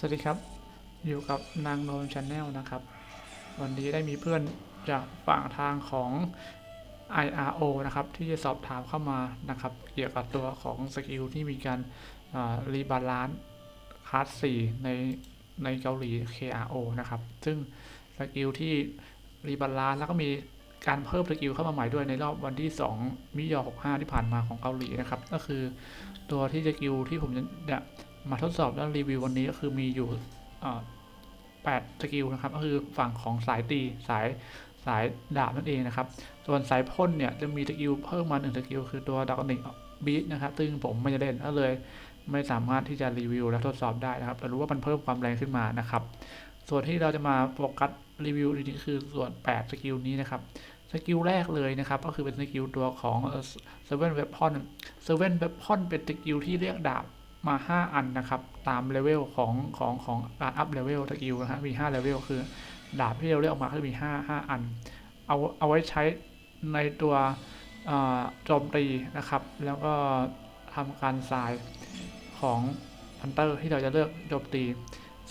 สวัสดีครับ อยู่กับนางโนมชาแนลนะครับ วันนี้ได้มีเพื่อนจากฝั่งทางของ IRO นะครับ ที่จะสอบถามเข้ามานะครับ เกี่ยวกับตัวของสกิลที่มีการรีบาลานซ์คลาส4ในในเกาหลี KRO นะครับ ซึ่งสกิลที่รีบาลานซ์แล้วก็มีการเพิ่มสกิลเข้ามาใหม่ด้วยในรอบวันที่ 2 มิยอ65 ที่ผ่านมาของเกาหลีนะครับ ก็คือตัวที่สกิลที่ผมจะ มาทดสอบและรีวิววันนี้ก็คือมีอยู่8สกิลนะครับ ก็คือฝั่งของสายตีสายสายดาบนั่นเองนะครับ ส่วนสายพ่นเนี่ยจะมีสกิลเพิ่มมาหนึ่งสกิลคือตัวดักนิกบีทนะครับ ซึ่งผมไม่ได้เล่นก็เลย ไม่สามารถที่จะรีวิวและทดสอบได้นะครับ แต่รู้ว่ามันเพิ่มความแรงขึ้นมานะครับ ส่วนที่เราจะมาโฟกัสรีวิวนี้คือส่วน 8 สกิลนี้นะครับ สกิลแรกเลยนะครับ ก็คือเป็นสกิลตัวของเซเว่นเว p พอนเซเว่นเว p พอนเป็นสกิลที่เรียกดาบ มา 5 อันนะครับ ตามเลเวลของของของการอัพเลเวลสกิลนะฮะมี5เลเวลคือดาบที่เราเรียกออกมาคือมี 5 5 อัน เอาเอาไว้ใช้ในตัวโจมตีนะครับ แล้วก็ทำการทรายของฮันเตอร์ที่เราจะเลือกโจมตี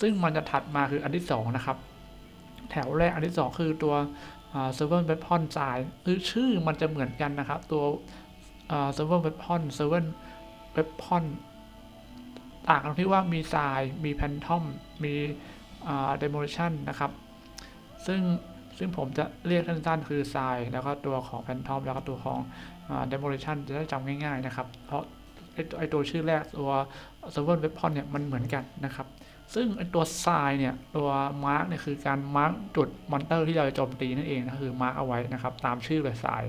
ซึ่งมันจะถัดมาคืออันที่ 2 นะครับ แถวแรกอันที่ 2 คือตัวเซ e ร์ฟเวอร์เวพอนทรายคือชื่อมันจะเหมือนกันนะครับ ตัวเซ e ร์ฟเวอร์เวพอนเซิร์ฟเว่นเวพอน ต่างกันที่ว่ามีทราย มีแพนทอม มีเดโมชันนะครับ ซึ่งซึ่งผมจะเรียกสั้นๆคือทรายแล้วก็ตัวของแพนทอมแล้วก็ตัวของเดโมชันจะได้จำง่ายๆนะครับ เพราะไอตัวไอตัวชื่อแรกตัวเซ e ร์เวอร์เว p พอนเนี่ยมันเหมือนกันนะครับ ซึ่งไอตัวทรายเนี่ยตัวมาร์กเนี่ยคือการมาร์กจุดมอนเตอร์ที่เราจะโจมตีนั่นเองนะคือมาร์กเอาไว้นะครับ ตามชื่อเลยทราย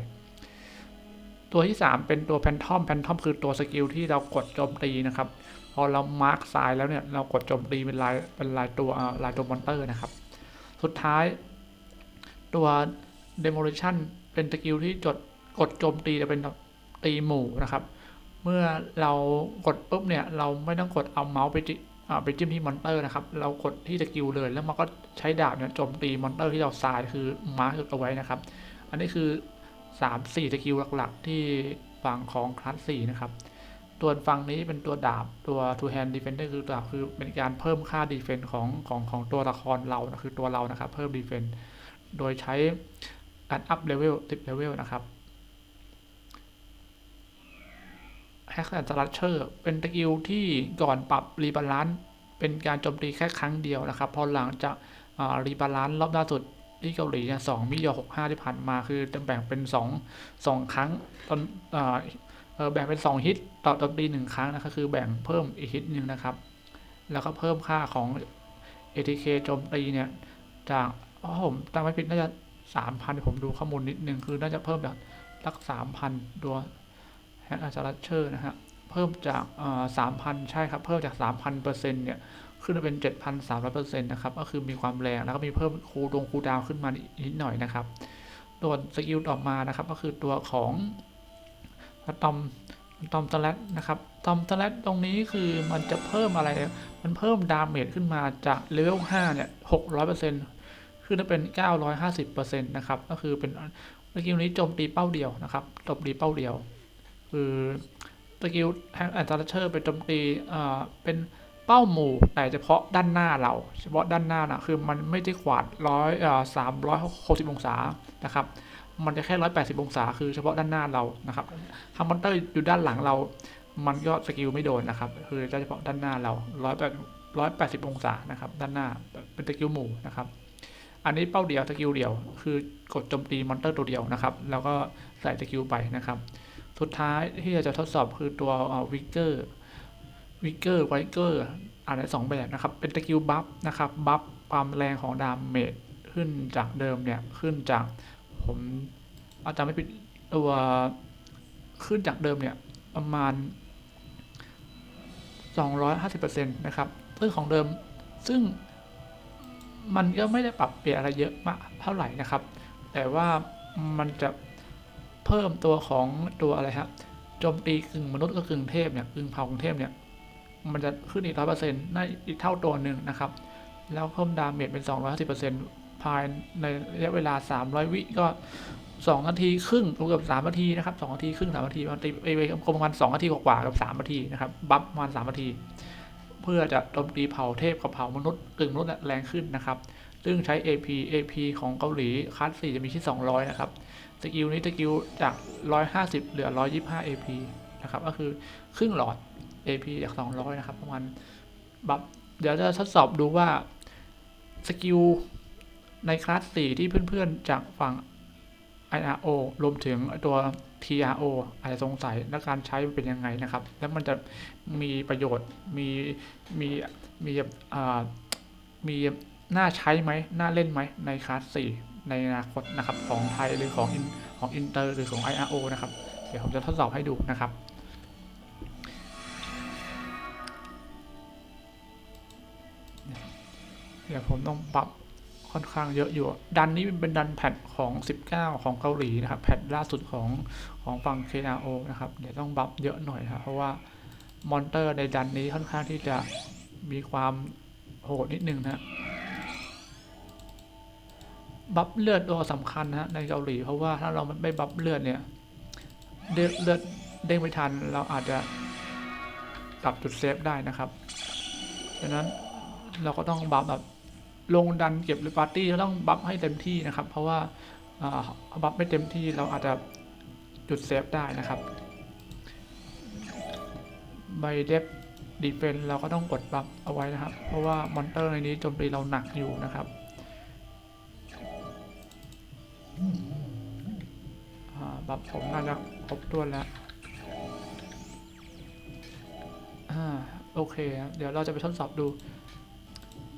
ตัวที่ 3 เป็นตัวแพนทอมแพนทอมคือตัวสกิลที่เรากดโจมตีนะครับ อเรามาร์กทรายแล้วเนี่ยเรากดโจมตีเป็นลายเป็นลายตัวลายตัวมอนเตอร์นะครับ สุดท้าย ตัว demolition เป็นสกิลที่จดกดโจมตีจะเป็นตีหมู่นะครับ เมื่อเรากดปุ๊บเนี่ยเราไม่ต้องกดเอาเมาส์ไปจิไปจิ้มที่มอนเตอร์นะครับ เรากดที่สกิลเลย แล้วมันก็ใช้ดาบเนี่ยโจมตีมอนเตอร์ที่เราทรายคือมาร์กเอาไว้นะครับ อันนี้คือ 3 4สกิลหลักๆ ที่ฝั่งของคลาส4นะครับ ตัวฝั่งนี้เป็นตัวดาบตัว two hand defender คือดาบคือเป็นการเพิ่มค่า defense ของของของตัวละครเรานะคือตัวเรานะครับ เพิ่ม defense โดยใช้การอัพเลเวล10เลเวลนะครับแฮกแอนด์สลัชเชอร์เป็นสกิลที่ก่อนปรับรีบาลานซ์เป็นการโจมตีแค่ครั้งเดียวนะครับพอหลังจากรีบาลานซ์รอบล่าสุดที่เกาหลีเนี่ยสองมิยอหกห้าที่ผ่านมาคือจะแบ่งเป็นสองสองครั้งตอนอ แบ่งเป็นสองฮิตต่อโจมตีหนึ่งครั้งนะครับคือแบ่งเพิ่มอีกฮิตหนึ่งนะครับ แล้วก็เพิ่มค่าของ ATK โจมตีเนี่ย จากอ๋อผมจำไม่ผิดน่าจะสามพันผมดูข้อมูลนิดนึงคือน่าจะเพิ่มจากสักสามพันตัวแฮกอาร์ลัชเชอร์นะฮะเพิ่มจากสามพันใช่ครับ เพิ่มจากสามพันเปอร์เซ็นต์เนี่ยขึ้นมาเป็นเจ็ดพันสามร้อยเปอร์เซ็นต์นะครับก็คือมีความแรงแล้วก็มีเพิ่มคูดงคูดาวขึ้นมานิดหน่อยนะครับตัวสกิลต่อมานะครับ ก็คือตัวของ ตอมตอมสลัดนะครับตอมสลัดตรงนี้คือมันจะเพิ่มอะไร มันเพิ่มดาเมจขึ้นมาจากเลเวล5เนี่ย600%ขึ้นมาเป็น 950%นะครับ ก็คือเป็นสกิลนี้โจมตีเป้าเดียวนะครับโจมตีเป้าเดียว คือสกิลแฮงแอนด์เชอร์เป็นโจมตีอ่าเป็นเป้าหมู่แต่เฉพาะด้านหน้าเรา เฉพาะด้านหน้านะคือมันไม่ได้ขวาดร้อยอ่าสามร้อยหกสิบองศานะครับ มันจะแค่ร้อยแปดสิบองศา คือเฉพาะด้านหน้าเรานะครับถ้ามอนเตอร์อยู่ด้านหลังเรา มันก็สกิลไม่โดนนะครับ คือเฉพาะด้านหน้าเราร้อยแปดร้อยแปดสิบองศานะครับ ด้านหน้า เป็นสกิลหมู่นะครับ อันนี้เป้าเดียวสกิลเดียว คือกดโจมตีมอนเตอร์ตัวเดียวนะครับ แล้วก็ใส่สกิลไปนะครับ สุดท้ายที่เราจะทดสอบคือตัววิกเกอร์ วิกเกอร์ไวเกอร์อ่านได้สองแบบนะครับ เป็นสกิลบัฟนะครับ บัฟความแรงของดาเมจขึ้นจากเดิมเนี่ย ขึ้นจาก ผมอาจจะไม่ผิดตัวขึ้นจากเดิมเนี่ยประมาณ 250%นะครับซึ่งของเดิมซึ่งมันก็ไม่ได้ปรับเปลี่ยนอะไรเยอะมากเท่าไหร่นะครับ แต่ว่ามันจะเพิ่มตัวของตัวอะไรครับโจมตีกึ่งมนุษย์กับกึ่งเทพเนี่ยกึ่งเผ่ากึ่งเทพเนี่ยมันจะขึ้นอีกร้อยเปอร์เซ็นต์ได้อีกเท่าตัวหนึ่งนะครับ แล้วเพิ่มดาเมจเป็นสองร้อยสิบเปอร์เซ็นต์ ภายในระยะเวลาสามร้อยวิก็สองนาทีครึ่งรวมกับสามนาทีนะครับสองนาทีครึ่งสามนาทีมันตีไปประมาณสองนาทีกว่ากับสามนาทีนะครับ บัฟประมาณสามนาทีพพื่อจะโจมตีเผ่าเทพกับเผ่ามนุษย์กึ่งมนุษย์แรงขึ้นนะครับ ซึ่งใช้ AP AP ของเกาหลีคลาส4จะมีที่ 200 นะครับ สกิลนี้สกิลจาก 150 เหลือ 125 AP นะครับ ก็คือครึ่งหลอด AP จาก 200 นะครับ ประมาณบัฟเดี๋ยวจะทดสอบดูว่าสกิล ในคลาส 4 ที่เพื่อนๆ จากฝั่ง IRO รวมถึงตัว TRO อาจจะสงสัยและการใช้มันเป็นยังไงนะครับ แล้วมันจะมีประโยชน์มีมีมีมีน่าใช้ไหมน่าเล่นไหมในคลาส 4 ในอนาคตนะครับของไทยหรือของอินของอินเตอร์หรือของ IRO นะครับ เดี๋ยวผมจะทดสอบให้ดูนะครับเดี๋ยวผมต้องปรับ ค่อนข้างเยอะอยู่ ดันนี้เป็นดันแพทของ 19 ของเกาหลีนะครับ แพทล่าสุดของของฝั่ง KRO นะครับ เดี๋ยวต้องบัฟเยอะหน่อยครับ เพราะว่ามอนเตอร์ในดันนี้ค่อนข้างที่จะมีความโหดนิดนึงนะบัฟเลือดตัวสำคัญนะในเกาหลี เพราะว่าถ้าเราไม่บัฟเลือดเนี่ยเลือดเลือดเด้งไม่ทัน เราอาจจะกลับจุดเซฟได้นะครับดังนั้นเราก็ต้องบัฟแบบ ลงดันเก็บหรือปาร์ตี้ต้องบัฟให้เต็มที่นะครับ เพราะว่าบัฟไม่เต็มที่เราอาจจะจุดเซฟได้นะครับใบเดฟดีเฟนเราก็ต้องกดบัฟเอาไว้นะครับ เพราะว่ามอนเตอร์ในนี้โจมตีเราหนักอยู่นะครับบัฟผมน่าจะครบถ้วนแล้วอโอเค เดี๋ยวเราจะไปทดสอบดู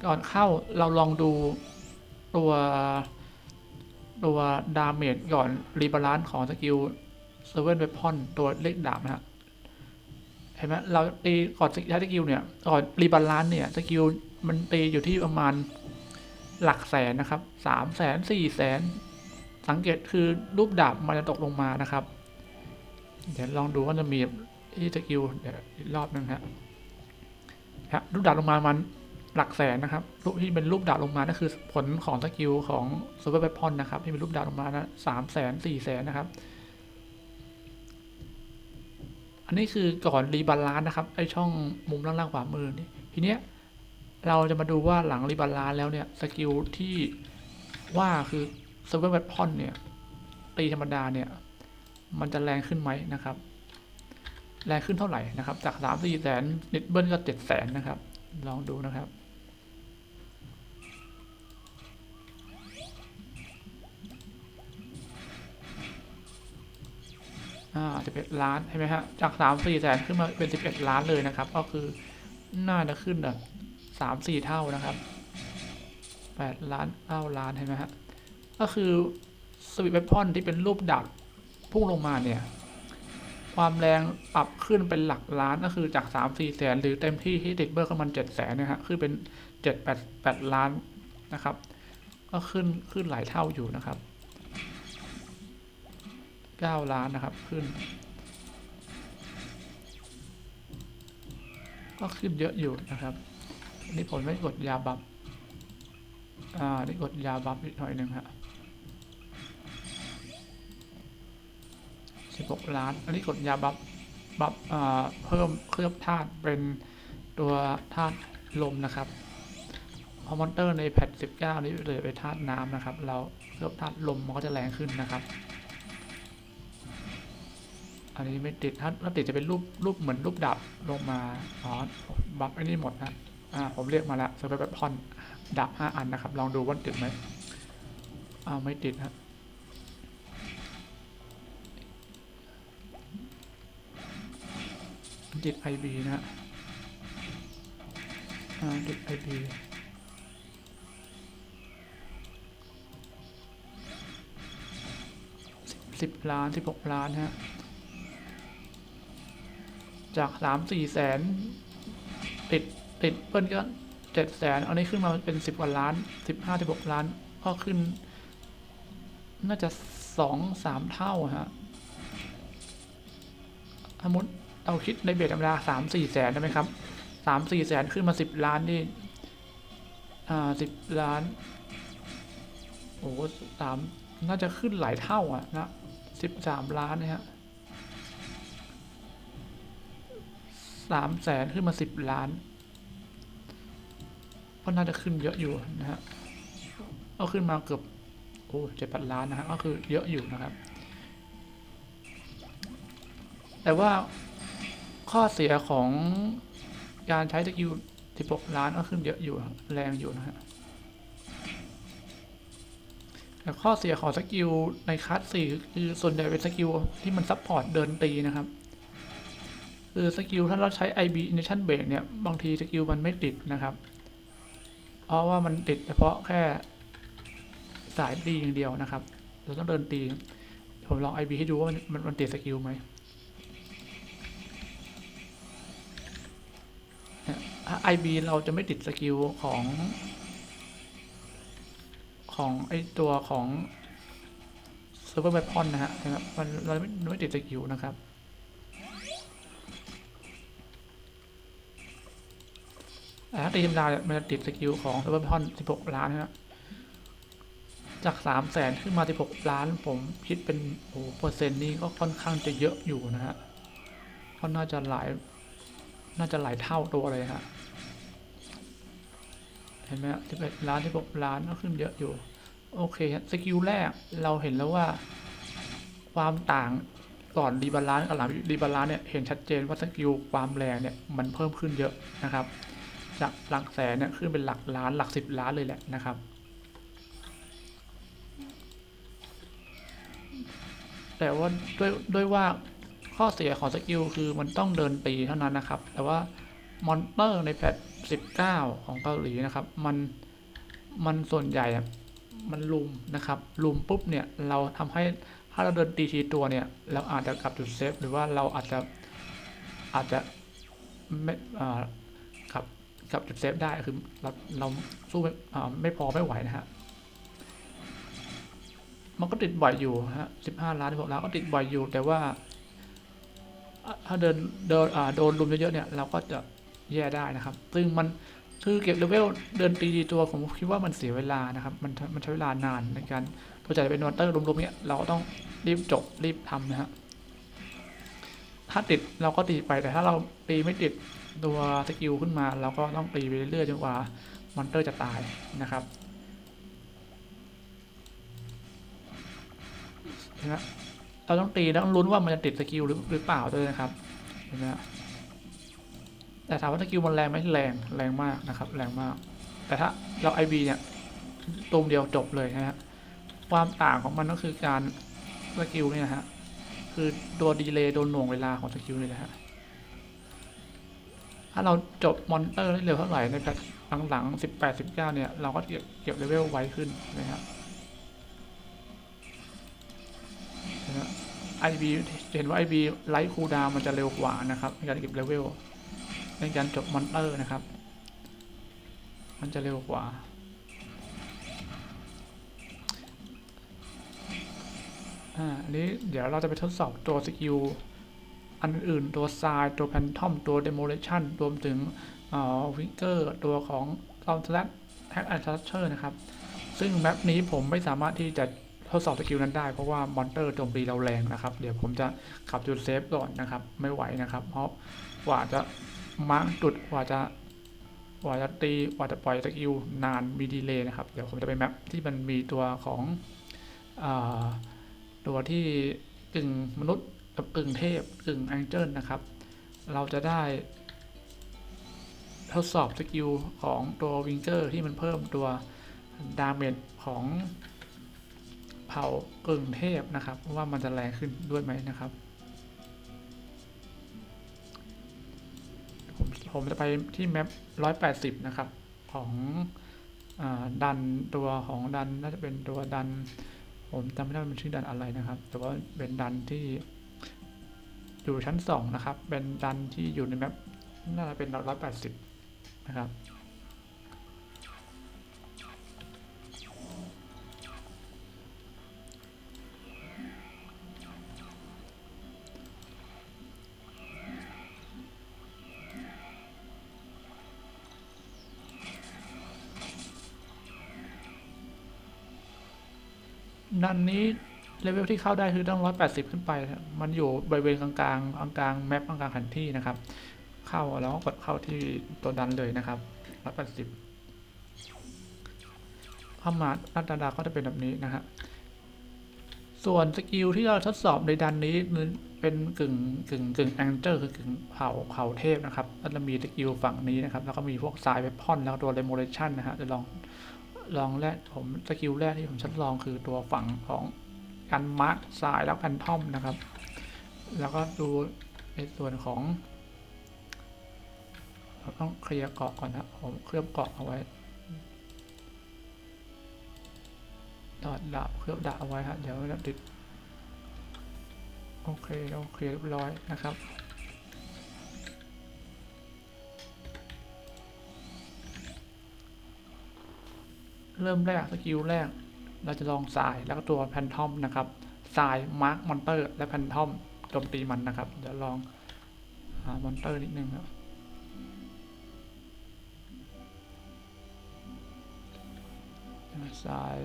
ก่อนเข้าเราลองดูตัวตัวดาเมจก่อนรีบาลานซ์ของสกิลเซเว่นเวพอนตัวเลขดาบนะฮะเห็นไหมเราตีก่อนใช้สกิลเนี่ยก่อนรีบาลานซ์เนี่ยสกิลมันตีอยู่ที่ประมาณหลักแสนนะครับสามแสนสี่แสนสังเกตคือรูปดาบมันจะตกลงมานะครับ เดี๋ยวลองดูว่าจะมีที่สกิลเดี๋ยวอีกรอบหนึงฮะฮะรูปดาบลงมามัน หลักแสนนะครับรูปที่เป็นรูปดาวลงมานั่นคือผลของสกิลของซูเปอร์เวพอนนะครับที่เป็นรูปดาวลงมานะสามแสนสี่แสนนะครับ อันนี้คือก่อนรีบาลานนะครับไอช่องมุมล่างๆขวามือนี่ทีเนี้ยเราจะมาดูว่าหลังรีบาลานแล้วเนี่ยสกิลที่ว่าคือซูเปอร์เวพอนเนี่ยตีธรรมดาเนี่ยมันจะแรงขึ้นไหมนะครับ แรงขึ้นเท่าไหร่นะครับ จากสามสี่แสนนิดเบิ้ลก็เจ็ดแสนนะครับ ลองดูนะครับ อ่าสิบเอ็ดล้านใช่ไหมฮะ จากสามสี่แสนขึ้นมาเป็นสิบเอ็ดล้านเลยนะครับ ก็คือน่าจะขึ้นแบบสามสี่เท่านะครับแปดล้านเก้าล้านใช่ไหมฮะ ก็คือสวิตเวพอนที่เป็นรูปดักพุ่งลงมาเนี่ย ความแรงปรับขึ้นเป็นหลักล้านก็คือจากสามสี่แสนหรือเต็มที่ที่ติดเบอร์ก็มันเจ็ดแสนนะฮะ คือเป็นเจ็ดแปดแปดล้านนะครับ ก็ขึ้นขึ้นหลายเท่าอยู่นะครับ เก้าล้านนะครับขึ้น ก็ขึ้นเยอะอยู่นะครับอันนี่ผมไม่กดยาบัฟอ่าได้กดยาบัฟนิดหน่อยหนึ่งฮะสิบหกล้าน อันนี้กดยาบัฟบัฟอ่าเพิ่มเคลือบธาตุเป็นตัวธาตุลมนะครับพอมอนเตอร์ในแพทสิบเก้านี้เลยเป็นธาตุน้ำนะครับ เราเคลือบธาตุลมมันก็จะแรงขึ้นนะครับ อันนี้ไม่ติดถ้าถ้าติดจะเป็นรูปรูปเหมือนรูปดับลงมาอ๋อบัฟไอ้นี่หมดนะอ่าผมเรียกมาล้วเซอร์ไพรส์พอนดับห้าอันนะครับ ลองดูว่าติดไหมอ้าวไม่ติดฮะติด IB นะฮะอ่าติด IB สิบล้านสิบหกล้านฮะ จากสามสี่แสนติดติดเปิ้ลก็เจ็ดแสนอันนี้ขึ้นมาเป็นสิบกว่าล้านสิบห้าสิบหกล้านก็ขึ้น น่าจะสองสามเท่าฮะสมมติเราคิดในเบสธรรมดาสามสี่แสนได้ไหมครับสามสี่แสนขึ้นมาสิบล้านนี่อ่าสิบล้านโอ้สามน่าจะขึ้นหลายเท่าอะนะสิบสามล้านเนี่ยฮะ สามแสนขึ้นมาสิบล้านก็น่าจะขึ้นเยอะอยู่นะฮะก็ขึ้นมาเกือบโอ้เจ็ดพันล้านนะฮะก็คือเยอะอยู่นะครับ แต่ว่าข้อเสียของการใช้สกิล16ล้านก็ขึ้นเยอะอยู่แรงอยู่นะฮะแต่ข้อเสียของสกิลในคลาสสี่คือส่วนใหญ่เป็นสกิลที่มันซัพพอร์ตเดินตีนะครับ คือสกิลถ้าเราใช้ IB Initiation Break เนี่ย บางทีสกิลมันไม่ติดนะครับ เพราะว่ามันติดเฉพาะแค่สายตีอย่างเดียวนะครับ เราต้องเดินตี ผมลอง IB ให้ดูว่ามันมันติดสกิลไหมถ้า IB เราจะไม่ติดสกิลของ ของไอตัวของ Server Weapon นะฮะนะครับมันเราไม่ไม่ติดสกิลนะครับ แต่ถ้าตีธรรมดาเนี่ยมันจะติดสกิลของ Server Weapon 16 ล้านนะฮะจาก 3 0 0แสนขึ้นมา 16 ล้าน ผมคิดเป็นโอ้โหเปอร์เซ็นต์นี้ก็ค่อนข้างจะเยอะอยู่นะฮะก็น่าจะหลาย น่าจะหลายเท่าตัวเลยฮะ เห็นไหมสิบเอ็ดล้านสิบหกล้านก็ขึ้นเยอะอยู่ โอเคฮะสกิลแรกเราเห็นแล้วว่า ความต่างก่อนรีบาลานซ์กับหลังรีบาลานซ์เนี่ยเห็นชัดเจนว่าสกิลความแรงเนี่ยมันเพิ่มขึ้นเยอะนะครับ จากหลักแสนเนี่ยขึ้นเป็นหลักล้านหลักสิบล้านเลยแหละนะครับ แต่ว่าด้วยด้วยว่าข้อเสียของสกิลคือมันต้องเดินตีเท่านั้นนะครับ แต่ว่ามอนเตอร์ในแพท19 ของเกาหลีนะครับ มันมันส่วนใหญ่มันลุมนะครับลุมปุ๊บเนี่ยเราทำให้ถ้าเราเดินตีทีตัวเนี่ยเราอาจจะกลับจุดเซฟหรือว่าเราอาจจะอาจจะไม่อ่า กับจุดเซฟได้คือเราเราสู้ไม่ไม่พอไม่ไหวนะฮะมันก็ติดบ่อยอยู่ฮะ15ล้าน16ล้าก็ติดบ่อยอยู่ แต่ว่า ถ้าเดินเดินโดนลุมเยอะๆเนี่ย เราก็จะแย่ได้นะครับ ซึ่งมันคือเก็บเลเวลเดินตีตัวผมคิดว่ามันเสียเวลานะครับ มันมันใช้เวลานานในการตัวจ่ายเป็นมอนเตอร์รวมๆเนี่ยเราก็ต้องรีบจบรีบทำนะฮะถ้าติดเราก็ตีไปแต่ถ้าเราตีไม่ติด ตัวสกิลขึ้นมาเราก็ต้องตีไปเรื่อยๆจนกว่ามอนเตอร์จะตายนะครับเห็นไหมเราต้องตีแล้วต้องลุ้นว่ามันจะติดสกิลหรือหรือเปล่าด้วยนะครับเห็นไหมแต่ถามว่าสกิลมันแรงไหมแรงแรงมากนะครับ แรงมาก แต่ถ้าเราไอบีเนี่ยตูมเดียวจบเลยนะฮะความต่างของมันก็คือการสกิลเนี่ยนะฮะคือตัวดีเลย์โดนหน่วงเวลาของสกิลเลยนะฮะ ถ้าเราจบมอนเตอร์ได้เร็วเท่าไหร่ในแพทหลังๆสิบแปดสิบเก้าเนี่ย เราก็เก็บเก็บเลเวลไวขึ้นนะครับไอบีเห็นว่าไอบีไลท์คูดาวมันจะเร็วกว่านะครับในการเก็บเลเวลในการจบมอนเตอร์นะครับ มันจะเร็วกว่าอ่าอันนี้เดี๋ยวเราจะไปทดสอบตัวสกิล อันอื่นตัวทรายตัวแพนทอมตัวเดโมเลชันรวมถึงวิกเกอร์ตัวของตอมสแลตแฮกแอนด์ทัชเชอร์นะครับ ซึ่งแมปนี้ผมไม่สามารถที่จะทดสอบสกิลนั้นได้เพราะว่ามอนเตอร์โจมตีเราแรงนะครับ เดี๋ยวผมจะขับจุดเซฟก่อนนะครับ ไม่ไหวนะครับ เพราะกว่าจะมาร์กจุดกว่าจะกว่าจะตีกว่าจะปล่อยสกิลนานมีดีเลย์นะครับ เดี๋ยวผมจะไปแมปที่มันมีตัวของอตัวที่กึ่งมนุษย์ กับกึ่งเทพกึ่งแองเจิลนะครับ เราจะได้ ทดสอบสกิลของตัววิงเกอร์ที่มันเพิ่มตัวดาเมจของเผ่ากึ่งเทพนะครับ ว่ามันจะแรงขึ้นด้วยไหมนะครับ ผมผมจะไปที่แมปร้อยแปดสิบนะครับ ของอดันตัวของดันน่าจะเป็นตัวดัน ผมจำไม่ได้ว่ามันชื่อดันอะไรนะครับ แต่ว่าเป็นดันที่ อยู่ชั้นสองนะครับ เป็นดันที่อยู่ในแมปน่าจะเป็นร้อยแปดสิบนะครับดันนี้ เลเวลที่เข้าได้คือต้องร้อยแปดสิบขึ้นไป มันอยู่บริเวณกลางกลางๆกลางๆแมปกลางๆแผนที่นะครับ เข้าแล้วก็กดเข้าที่ตัวดันเลยนะครับร้อยแปดสิบเข้ามาหน้าตาดาก็จะเป็นแบบนี้นะฮะ ส่วนสกิลที่เราทดสอบในดันนี้เป็นกึ่งกึ่งกึ่งแองเจอร์คือกึ่งเผ่าเผ่าเทพนะครับก็จะมีสกิลฝั่งนี้นะครับ แล้วก็มีพวกสายเวพอนแล้วตัวเรโมเลชันนะฮะจะลองลองแรกผมสกิลแรกที่ผมทดลองคือตัวฝั่งของ การมาร์คสายแล้วแพนทอมนะครับ แล้วก็ดูในส่วนของเราต้องเคลียร์เกาะก่อนนะผมเคลือบเกาะเอาไว้ดอดดาบเคลือบดาบเอาไว้ฮะเดี๋ยวจะติดโอเคโอเคเรียบร้อยนะครับเริ่มแรกสกิลแรก เราจะลองสายแล้วก็ตัวแพนทอมนะครับสายมาร์คมอนเตอร์และแพนทอมโจมตีมันนะครับเดี๋ยวลองหามอนเตอร์นิดนึงครับสาย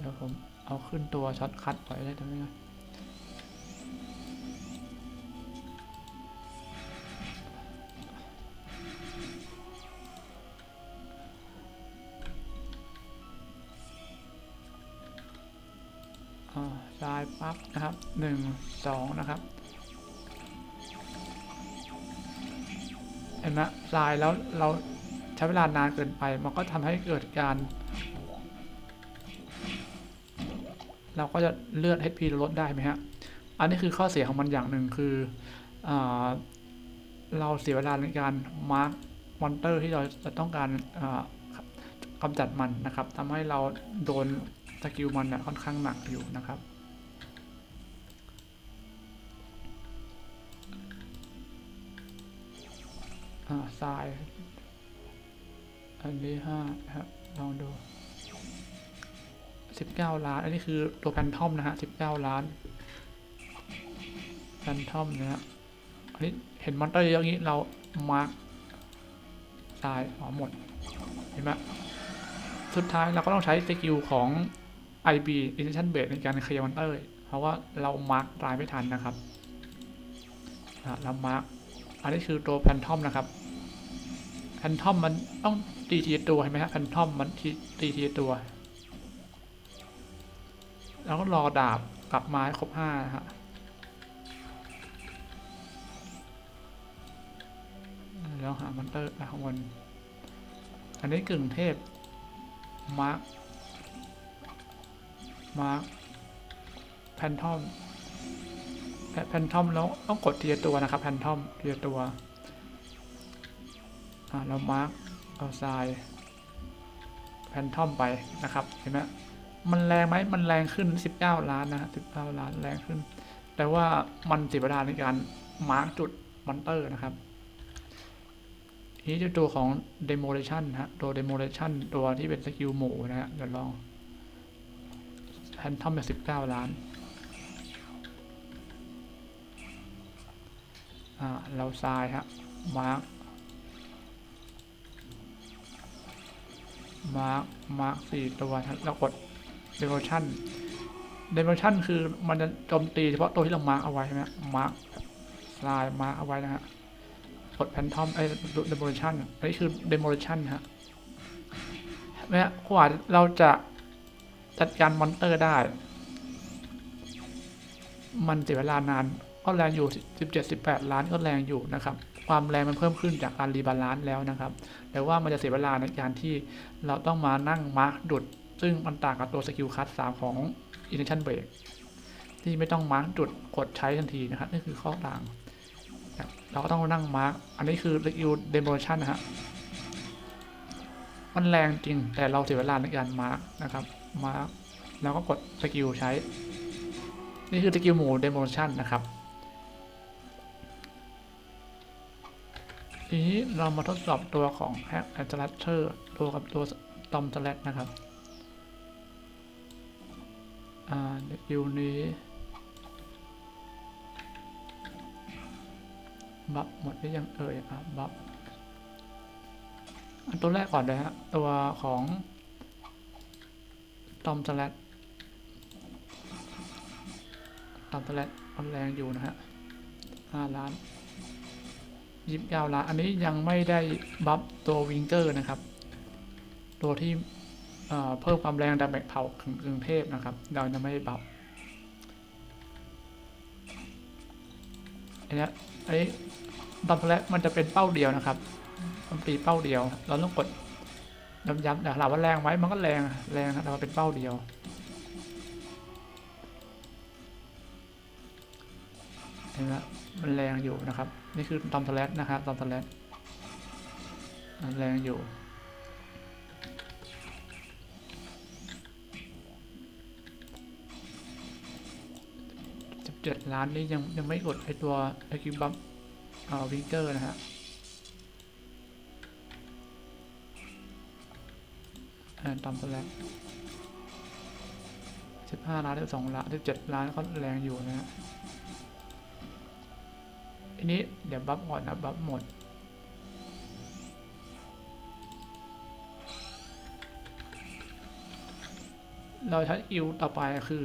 เดี๋ยวผมเอาขึ้นตัวช็อตคัทไว้ได้ไหมครับ หนึ่งสองนะครับเห็นไหมสายแล้วเราใช้เวลานานเกินไป มันก็ทำให้เกิดการ เราก็จะเลือด HP ลดได้ไหมฮะ อันนี้คือข้อเสียของมันอย่างหนึ่งคืออเราเสียเวลาในการมาร์กมอนเตอร์ที่เราจะต้องการอ่ากำจัดมันนะครับทำให้เราโดนสกิลมันเนี่ยค่อนข้างหนักอยู่นะครับ ทราย อันนี้ห้าครับลองดูสิบเก้าล้าน อันนี้คือตัวแพนทอมนะฮะสิบเก้าล้านแพนทอมนะฮะอันนี้เห็นมอนเตอร์เยอะอย่างนี้เรามาร์กทรายอ๋อหมด เห็นไหมสุดท้ายเราก็ต้องใช้สกิลของ IB Intention Base ในการเคลียร์มอนเตอร์เพราะว่าเรามาร์กตายไม่ทันนะครับอะเรามาร์กอันนี้คือตัวแพนทอมนะครับ นทอมมันต้องตีทีตัวเห็นไหมฮะแพนทอมมันทีตีทีตัว แล้วก็รอดาบกลับมาครบห้านะฮะแล้วหามอนเตอร์ไปข้างบนอันนี้กึ่งเทพ มาร์ค มาร์ค แพนทอมแพนทอมแล้วต้องกดทีละตัวนะครับ แพนทอมทีละตัว อ่าเรามาร์กเอาทรายแพนทอมไปนะครับเห็นไหมมันแรงไหมมันแรงขึ้น 19 ล้านนะฮะ19 ล้านแรงขึ้น แต่ว่ามันเสียเวลาในการมาร์กจุดมอนเตอร์นะครับนี้จะตัวของ demolition ฮะ ตัว demolition ตัวที่เป็นสกิลหมูนะฮะ เดี๋ยวลองแพนทอมแบบ19ล้าน อ่า เราทรายฮะ มาร์ มาร์กมาร์กสี่ตัวแล้วกด demolition demolition คือมันจะโจมตีเฉพาะตัวที่เรามาร์กเอาไว้ใช่ไหมมาร์กลายมาร์กเอาไว้นะฮะกด phantom ไอ้ demolition อันนี้คือ demolition ฮะแม้กว่าเราจะจัดการมอนเตอร์ได้ มันเสียเวลานานก็แรงอยู่ 17-18 ล้านก็แรงอยู่นะครับ ความแรงมันเพิ่มขึ้นจากการรีบาลานซ์แล้วนะครับ แต่ว่ามันจะเสียเวลาในการที่เราต้องมานั่งมาร์กดุด ซึ่งมันต่างกับตัวสกิลคัสสามของ Intention Break ที่ไม่ต้องมาร์กจุดกดใช้ทันทีนะครับนี่คือข้อต่าง เราก็ต้องนั่งมาร์กอันนี้คือสกิล Demolition นะฮะมันแรงจริงแต่เราเสียเวลาในการมาร์กนะครับมาร์กแล้วก็กดสกิลใช้ นี่คือสกิลหมู Demolition นะครับ ทีนี้เรามาทดสอบตัวของ Hack a n t l a t e r ตัวกับตัว Tom s l a t นะครับ อ่าเดี๋ยวคิวนี้บัฟหมดหรือยังเอ่ยอะบัฟอันตัวแรกก่อนเลยฮะ ตัวของตอมสแลตตอมสแลตมันแรงอยู่นะฮะห้าล้าน ยิบยาวล้านอันนี้ยังไม่ได้บัฟตัววิงเกอร์นะครับ ตัวที่เพิ่มความแรงดาเมจเผากึ่งกึ่งเทพนะครับ เราจะไม่ได้บัฟอันนี้ยไอ้ตอนแรกมันจะเป็นเป้าเดียวนะครับมันตีเป้าเดียว เราต้องกดย้ำๆแต่ถามว่าแรงไหมมันก็แรงแรงนะแต่ว่าเป็นเป้าเดียวเห็นไหม มันแรงอยู่นะครับ นี่คือตอมทแลนะครับตอมทแลสมันแรงอยู่เจ็ดล้านนี่ยังยังไม่กดไอตัวไอคิวบัมเอ่อวิงเกอร์นะฮะอ่าตอมทแลสสิบห้าล้านสิบสองล้านสิบเจ็ดล้านก็แรงอยู่นะฮะ นี้เดี๋ยวบัฟก่อนนะบัฟหมด เราใช้อิวต่อไปคือ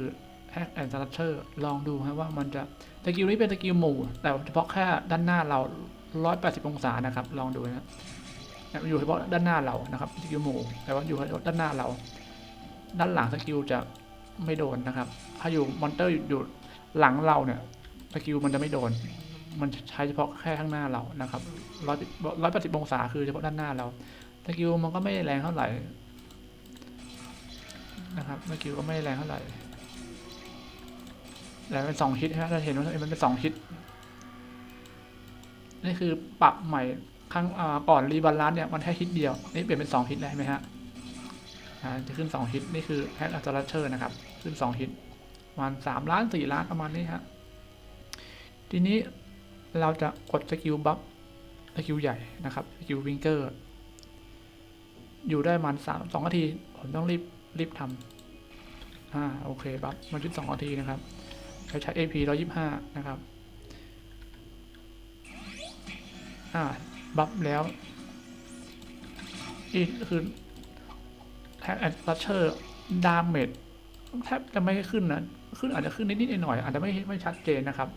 แฮกแอนด์สลัตเชอร์ลองดูครับว่ามันจะสกิลนี้เป็นสกิลหมู่ แต่เฉพาะแค่ด้านหน้าเรา 180 องศานะครับ ลองดูนะอยู่เฉพาะด้านหน้าเรานะครับสกิลหมู่ แต่ว่าอยู่เฉพาะด้านหน้าเรา ด้านหลังสกิลจะไม่โดนนะครับ ถ้าอยู่มอนเตอร์อยู่หลังเราเนี่ยสกิลมันจะไม่โดน มันใช้เฉพาะแค่ข้างหน้าเรานะครับร้อยร้อยแปดสิบองศาคือเฉพาะด้านหน้าเราสกิลมันก็ไม่แรงเท่าไหร่นะครับสกิลก็ไม่แรงเท่าไหร่แต่เป็นสองฮิตนะจะเห็นว่ามันเป็นสองฮิตนี่คือปรับใหม่ครั้งก่อนรีบาลานซ์เนี่ยมันแค่ฮิตเดียว นี่เปลี่ยนเป็นสองฮิตแล้วเห็นไหมฮะจะขึ้นสองฮิตนี่คือแฮกอัลตราเชอร์นะครับ ขึ้นสองฮิตประมาณสามล้านสี่ล้านประมาณนี้ฮะทีนี้ เราจะกดสกิลบัฟสกิลใหญ่นะครับสกิลวิงเกอร์ อยู่ได้ประมันสามสองนาที ผมต้องรีบรีบทำอ่าโอเคบัฟมันชุดสองนาทีนะครับใช้ใช้ AP ร้อยี่ห้านะครับอ่าบัฟแล้วอีกคือแท็กแอนด์ลัชเชอร์ดาเมจแทบจะไม่ขึ้นนะขึ้นอาจจะขึ้นนิดๆหน่อยๆอาจจะไม่ไม่ชัดเจนนะครับ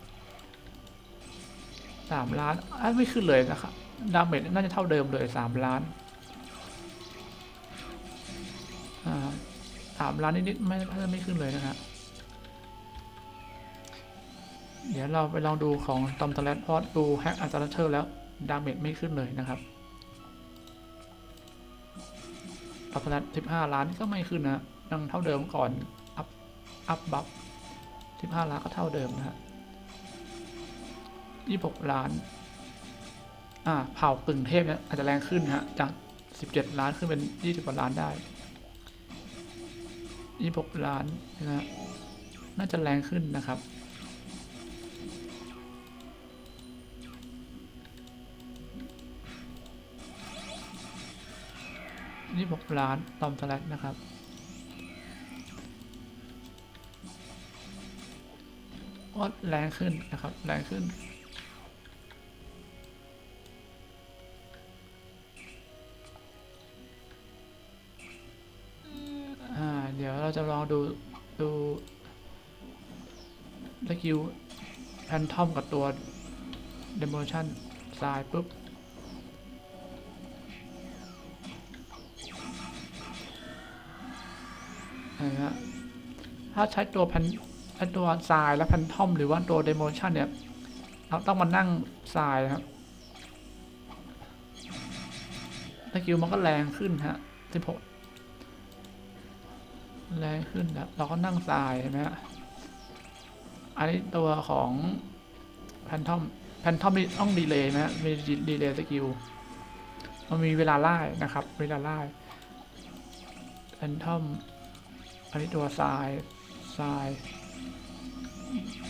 สามล้านอะไม่ขึ้นเลยนะครับดาเมจน่าจะเท่าเดิมเลยสามล้านสามล้านนิดๆไม่ไม่ขึ้นเลยนะฮะเดี๋ยวเราไปลองดูของตอมตะแลตพอดูแฮกอัลตาเชอร์แล้ว ดาเมจไม่ขึ้นเลยนะครับตอมตะแลตสิบห้าล้านก็ไม่ขึ้นนะยังเท่าเดิมก่อน อัพ อัพบัฟสิบห้าล้านก็เท่าเดิมนะฮะ ยี่หกล้าน อ่า เผ่ากึ่งเทพเนี่ยอาจจะแรงขึ้นฮะ จากสิบเจ็ดล้านขึ้นเป็นยี่สิบกว่าล้านได้ยี่หกล้านนะฮะน่าจะแรงขึ้นนะครับยี่หกล้านตอมสแลกนะครับก็แรงขึ้นนะครับ แรงขึ้น จะลองดูดูสกิลแพนทอมกับตัว Demolition ทรายปุ๊บ นะฮะ ถ้าใช้ตัวแพนไอตัวทรายและแพนทอมหรือว่าตัวเดโมชันเนี่ย เราต้องมานั่งทรายนะครับสกิลมันก็แรงขึ้นฮะสิบหก แรงขึ้นแล้วเราก็นั่งทรายเห็นไหมฮะอันนี้ตัวของแพนทอมแพนทอมนี่ต้องดีเลย์นะฮะมีดีเลย์สกิลมันมีเวลาไล่นะครับ เวลาไล่แพนทอมอันนี้ตัวทรายทราย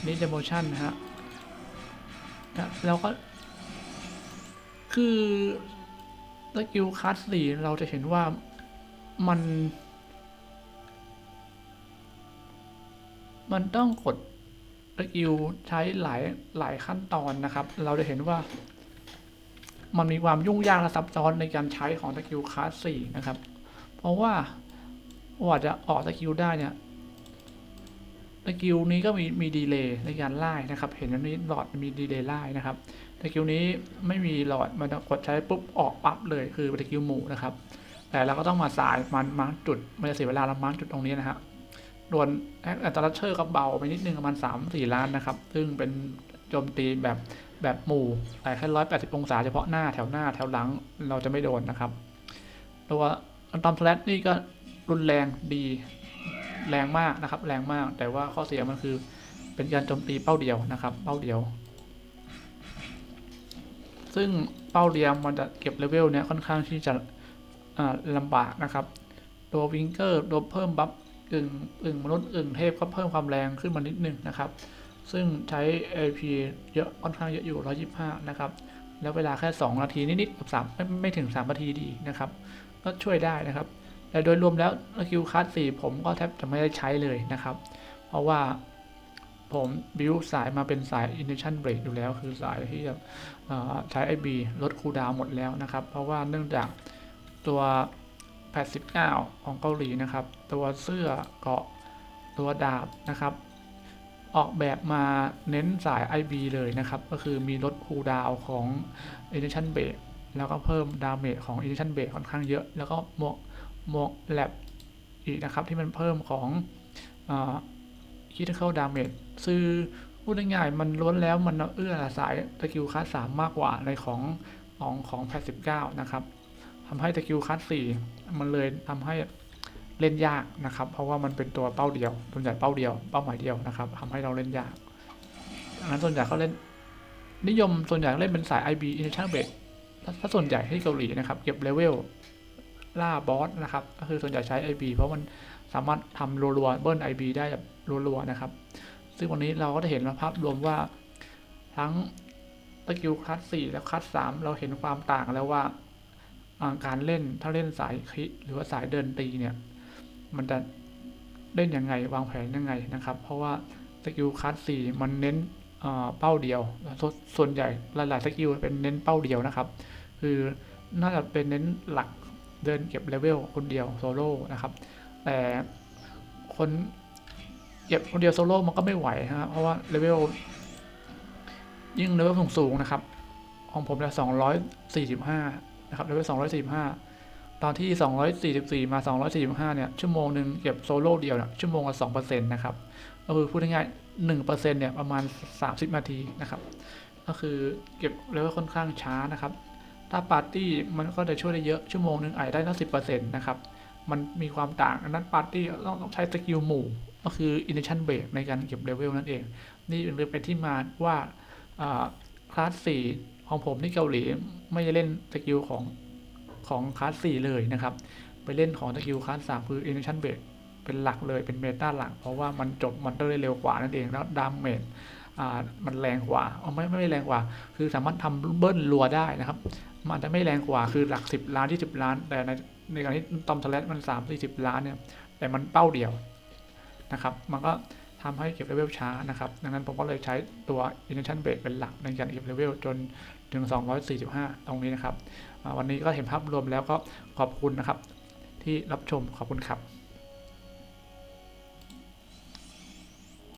นี่เดโมชั่นนะฮะแล้วก็ คือสกิลคัสสี่เราจะเห็นว่ามัน มันต้องกดสกิลใช้หลายหลายขั้นตอนนะครับ เราจะเห็นว่า มันมีความยุ่งยากและซับซ้อนในการใช้ของสกิลคัสสี่นะครับ เพราะว่ากว่าจะออกสกิลได้เนี่ยสกิลนี้ก็มีมีดีเลย์ในการไล่นะครับ เห็นอันนี้หลอดมีดีเลย์ไล่นะครับสกิลนี้ไม่มีหลอดมันกดใช้ปุ๊บออกปั๊บเลยคือสกิลหมู่นะครับ แต่เราก็ต้องมาสายมันมาร์กจุดมันจะเสียเวลาเรามาร์กจุดตรงนี้นะฮะ ส่วนอัตราเชอร์ก็เบาไปนิดนึงประมาณสามสี่ล้านนะครับ ซึ่งเป็นโจมตีแบบแบบหมู่แต่แค่ร้อยแปดสิบองศาเฉพาะหน้าแถวหน้าแถวหลังเราจะไม่โดนนะครับ ตัวอันตอมสแลตนี่ก็รุนแรงดีแรงมากนะครับ แรงมากแต่ว่าข้อเสียมันคือเป็นการโจมตีเป้าเดียวนะครับ เป้าเดียว ซึ่งเป้าเดียวมันจะเก็บเลเวลเนี้ยค่อนข้างที่จะลำบากนะครับ ตัววิงเกอร์ตัวเพิ่มบัฟ อึ่งอึ่งมนุษย์อึ่งเทพก็เพิ่มความแรงขึ้นมานิดนึงนะครับ ซึ่งใช้ AP เยอะค่อนข้างเยอะอยู่ 125 นะครับ แล้วเวลาแค่ 2 นาทีนิดๆกับ3ไม่ไม่ถึง 3 นาทีดีนะครับ ก็ช่วยได้นะครับ แต่โดยรวมแล้วคิวคัส4ผมก็แทบจะไม่ได้ใช้เลยนะครับ เพราะว่าผมบิวสายมาเป็นสาย Induction Break อยู่แล้ว คือสายที่จะใช้ IB ลดคูดาวหมดแล้วนะครับ เพราะว่าเนื่องจากตัว 89 ของเกาหลีนะครับ ตัวเสื้อเกาะตัวดาบนะครับ ออกแบบมาเน้นสาย IB เลยนะครับ ก็คือมีลดคูลดาวของ Edition b r a k แล้วก็เพิ่มดาเมจของ Edition b r a k ค่อนข้างเยอะ แล้วก็หมวกหมวกแลบอีกนะครับ ที่มันเพิ่มของเอ่อ critical damage ซึ่งพูดง่ายๆมันล้วนแล้วมันเอื้อสายตะกิวคัส3มากกว่าในของของของ89นะครับ ทำให้ตะกิวคัส4มันเลยทำให้เล่นยากนะครับ เพราะว่ามันเป็นตัวเป้าเดียวส่วนใหญ่เป้าเดียว เป้าหมายเดียวนะครับทำให้เราเล่นยากดังนั้นส่วนใหญ่เขาเล่น นิยมส่วนใหญ่เล่นเป็นสาย IB Initial Break ถ้าถ้าส่วนใหญ่ที่เกาหลีนะครับ เก็บเลเวลล่าบอสนะครับ ก็คือส่วนใหญ่ใช้ IB เพราะมันสามารถทำรัวๆเบิ้ล IB ได้แบบรัวๆนะครับ ซึ่งวันนี้เราก็ได้เห็นภาพรวมว่าทั้งสกิลคัส4และคัส3เราเห็นความต่างแล้วว่า การเล่นถ้าเล่นสายคิหรือว่าสายเดินตีเนี่ย มันจะเล่นยังไงวางแผนยังไงนะครับ เพราะว่าสกิลคัส4มันเน้นเป้าเดียวสส่วนใหญ่หลายๆสกิลเป็นเน้นเป้าเดียวนะครับ คือน่าจะเป็นเน้นหลักเดินเก็บเลเวลคนเดียวโซโล่นะครับ แต่คนเก็บคนเดียวโซโล่มันก็ไม่ไหวฮะเพราะว่าเลเวลยิ่งเลเวลสูงๆนะครับ ของผมเนี่ยสองร้อยสี่สิบห้า นะครับเลเวลสองร้อยสี่สิบห้าตอนที่สองร้อยสี่สิบสี่มาสองร้อยสี่สิบห้าเนี่ย ชั่วโมงหนึ่งเก็บโซโล่เดียวเนี่ยชั่วโมงละสองเปอร์เซ็นต์นะครับ ก็คือพูดง่ายๆหนึ่งเปอร์เซ็นต์เนี่ย ประมาณสามสิบนาทีนะครับ ก็คือเก็บเลเวลค่อนข้างช้านะครับ ถ้าปาร์ตี้มันก็จะช่วยได้เยอะ ชั่วโมงหนึ่งอาจได้ตั้งสิบเปอร์เซ็นต์นะครับ มันมีความต่างอันนั้นปาร์ตี้ต้องใช้สกิลหมู่ ก็คือ intention break ในการเก็บเลเวลนั่นเอง นี่เป็นที่มาว่าคลาสสี่ ของผมที่เกาหลีไม่ได้เล่นสกิลของของคลาสสี่เลยนะครับ ไปเล่นของสกิลคลาสสามคือ intention b r e a เป็นหลักเลยเป็นเมตาหลัก เพราะว่ามันจบมันได้เร็วกว่านั่นเองแล้วดามเมจมันแรงกว่าเอาไม่ไม่แรงกว่า คือสามารถทำเบิ้ลรัวได้นะครับ มันอาจจะไม่แรงกว่าคือหลักสิบล้านที่สิบล้าน แต่ในในการที่ตอมทเลตมันสามสี่สิบล้านเนี่ยแต่มันเป้าเดียวนะครับ มันก็ทำให้เก็บเลเวลช้านะครับ ดังนั้นผมก็เลยใช้ตัว intention break เป็นหลักในการเก็บเลเวลจน ถึง 245 ตรงนี้นะครับ วันนี้ก็เห็นภาพรวมแล้วก็ขอบคุณนะครับ ที่รับชมขอบคุณครับ